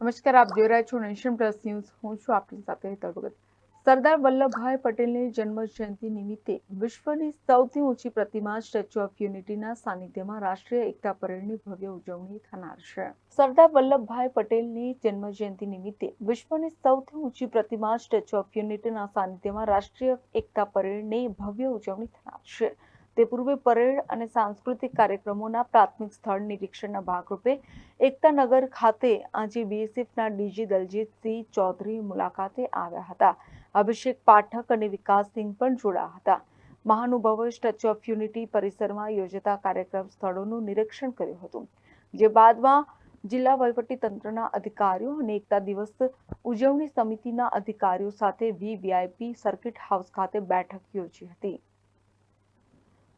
નમસ્કાર, આપ જોઈ રહ્યા છો નેશન પ્લસ ન્યૂઝ. હું છું આપની સાથે હેતલ ભગત. સરદાર વલ્લભભાઈ પટેલની જન્મ જયંતિ નિમિત્તે વિશ્વની સૌથી ઊંચી પ્રતિમા સ્ટેચ્યુ ઓફ યુનિટીના સાનિધ્યમાં રાષ્ટ્રીય એકતા પરેડની ભવ્ય ઉજવણી થનાર છે. સરદાર વલ્લભભાઈ પટેલની જન્મ જયંતિ નિમિત્તે વિશ્વની સૌથી ઊંચી પ્રતિમા સ્ટેચ્યુ ઓફ યુનિટીના સાનિધ્યમાં રાષ્ટ્રીય એકતા પરેડની ભવ્ય ઉજવણી થનાર છે. તે પૂર્વે પરેડ અને સાંસ્કૃતિક કાર્યક્રમોના પ્રાથમિક સ્થળ નિરીક્ષણના ભાગરૂપે એકતાનગર ખાતે આજે બીએસએફના ડીજી દલજીતસિંહ ચૌધરી મુલાકાતે આવ્યા હતા. અભિષેક પાઠક અને વિકાસસિંહ પણ જોડાયા હતા. મહાનુભાવોએ સ્ટેચ્યુ ઓફ યુનિટી પરિસરમાં યોજાતા કાર્યક્રમ સ્થળોનું નિરીક્ષણ કર્યું હતું. જે બાદમાં જિલ્લા તંત્રના અધિકારીઓ અને એકતા દિવસ ઉજવણી સમિતિના અધિકારીઓ સાથે વીવીઆઈપી સર્કિટ હાઉસ ખાતે બેઠક યોજી હતી.